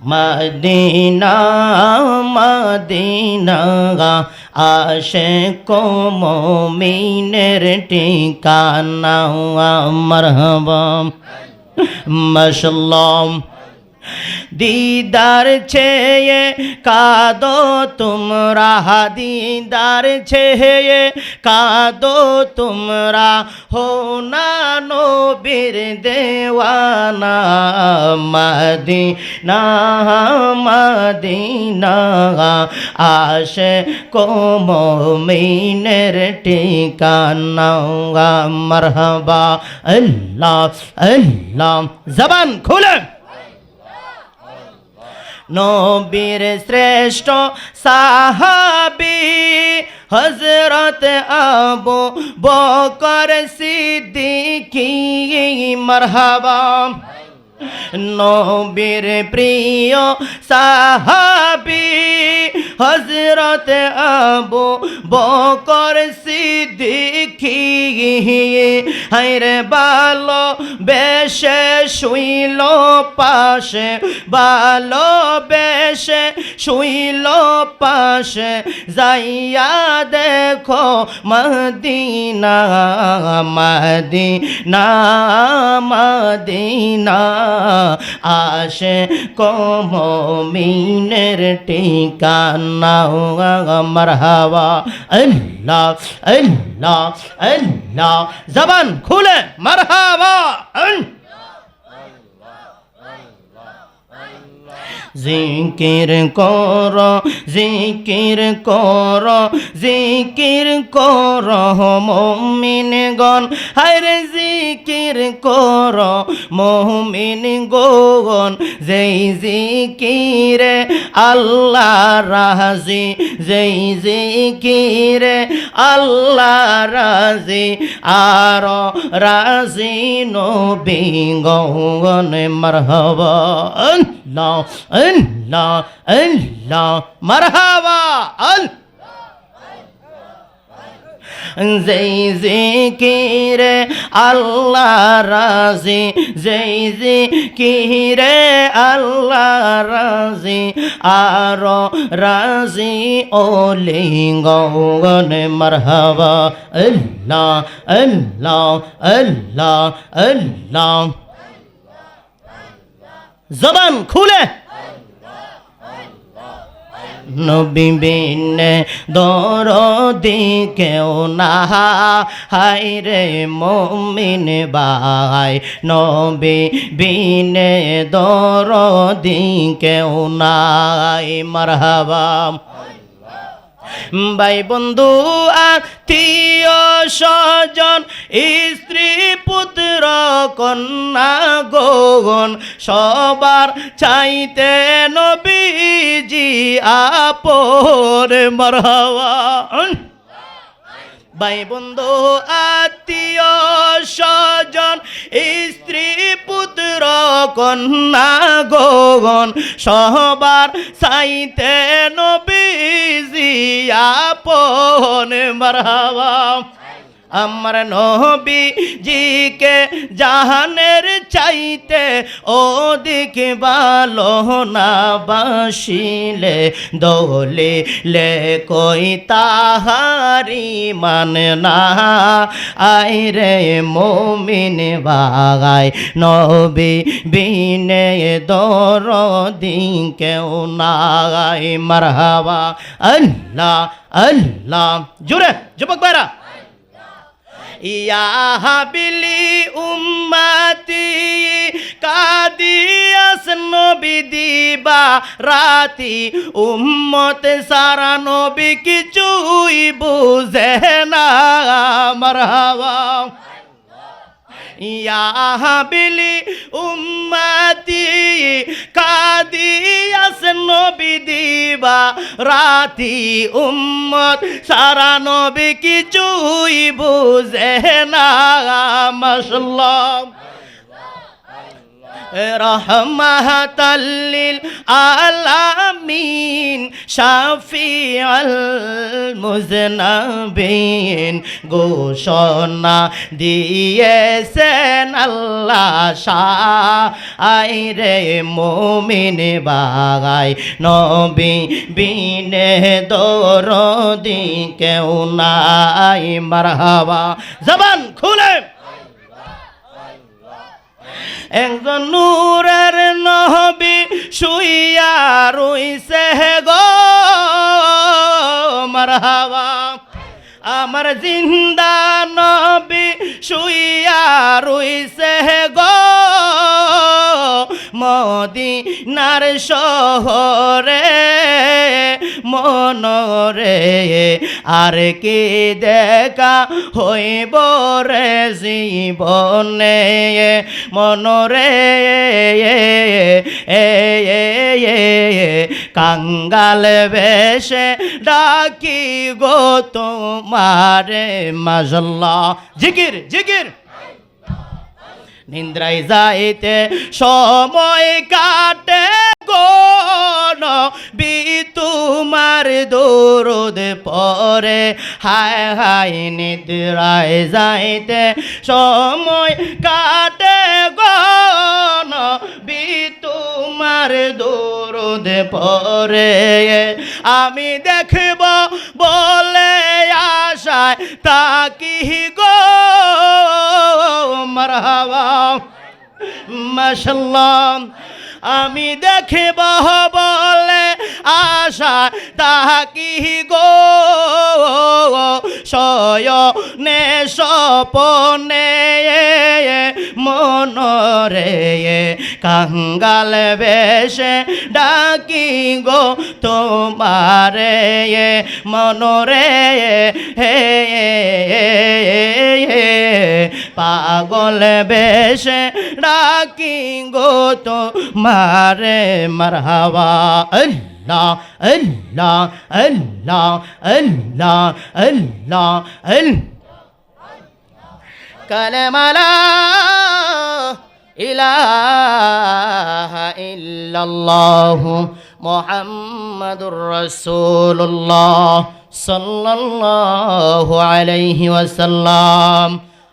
Medina Medina আশে কোমিনের টিকানা মরহবাম মশলাম দিদার ছেয়ে কাদো তোমরা, দিদার ছেয়ে কাদো তোমরা। হো না নবীর দেওয়ানা মদিনা মদিনা আশে কোমিনের ঠিকানা। মরহবা আল্লাহ আল্লাহ, জবান খুলে। নবীর শ্রেষ্ঠ সাহাবি হজরত আবু বকর সিদ্দিকি মরহাবা। নবীর প্রিয় সাহাবি হজরত আবু বকর সিদ্দিকি হাইরে ভালো বেশে শুইল পাশে, বালো বেশে শুইল পাশে, যাইয়া দেখো মদিনা মদিনা মদিনা আসে কমিনের ঠিকানা। মারহাবা আল্লাহ আল্লাহ আল্লাহ জবান খুলে মারহাবা আল্লাহ জিকির কর জিকির কর জিকির কর মমিন গণ হায়রে জিকির কর মমিন গগন, যেই জিকিরে আল্লাহ রাজি, যেই জিকিরে আল্লাহ রাজি, আর রাজি নবী গগন, মারহাবা, আল্লাহ আল্লাহ যেই জিকিরে আল্লাহ রাজি, যেই জিকিরে আল্লাহ রাজি, আর রাজি ও লিঙ্গন মারহাবা, আল্লাহ আল্লাহ আল্লাহ আল্লাহ। জবান খুলে। নবী দর দরদি কেউ না হাই রে মমিন বাই নবী বিন দরদি কেউ নাই। মারহাবা। ভাই বন্ধু আত্মীয় স্বজন, স্ত্রী, পুত্র, কন্যা গোগন সবার চাইতে নবীজি আপর মরহবা। ভাই বন্ধু আত্মীয় স্বজন, স্ত্রী, পুত্র, কন্যা গোগন সবার সাইতে নবীজি আপন মারহাবা। আমার নবী জিকে জাহানের চাইতে ও দিকে ভালো না বাসিলে, দোলে লে কই তাহারি মান না। আই রে মমিন বাগাই, নবী বিনে দর দিন কেউ নাই মারহাবা, আল্লাহ আল্লাহ। জুড়ে যুবক ভাইরা। ইয়া হাবিলি কাদিয়াস নবী দিবা রাতি, উম্মত সারা নবী কিছুই বুঝে না। মারহাবা। ইয়া হাবিলি উম্মতি, কাদিয়াস নবী দিবা রাতি, উম্মত সারা নবী কিছুই বুঝে না। মাশাল্লাহ। রহমাতাল্লিল আলামিন, শাফিআল মুজনাবিন, ঘোষণা দিয়েছেন আল্লাহ শাহ। আই রে মোমিন বাগাই নবী বিনে দরদি কেউ নাই, মারহাবা। জবান খুলে। একজন নূরের নহবি শুইয়া রইছে গো মারহাবা। আমার জিন্দা নবী শুইয়া রইছে গো মদিনার শহরে। মনরে, আর কি দেখা হইব রে জীবনে? মনরে কাঙ্গাল বেশে ডাকি গো তোমারে মাজল্লা জিকির জিকির। নিন্দ্রায় যাইতে সময় কাটে কোন বি তোমার দৌরদ পরে, হায় হায় নিদ্রায় যাইতে সময় কাটে গন বি তোমার দৌরদ পরে। আমি দেখব বলে আশায় তাকি গো মারহাবা। মাশাল্লাহ, আমি দেখব বলে আশা তাহাকি গো। শয়নে সপনে মনরে কাঙ্গাল বেশে ডাকি গো তোমারে মনরে হে পাগল বেশে ডাকি গো তো মারে মারহাবা আল্লাহ আল্লাহ আল্লাহ আল্লাহ আল্লাহ আল্লাহ কালেমালা ইলাহা ইল্লাল্লাহ মুহাম্মাদুর রাসূলুল্লাহ সাল্লাল্লাহু আলাইহি ওয়াসাল্লাম।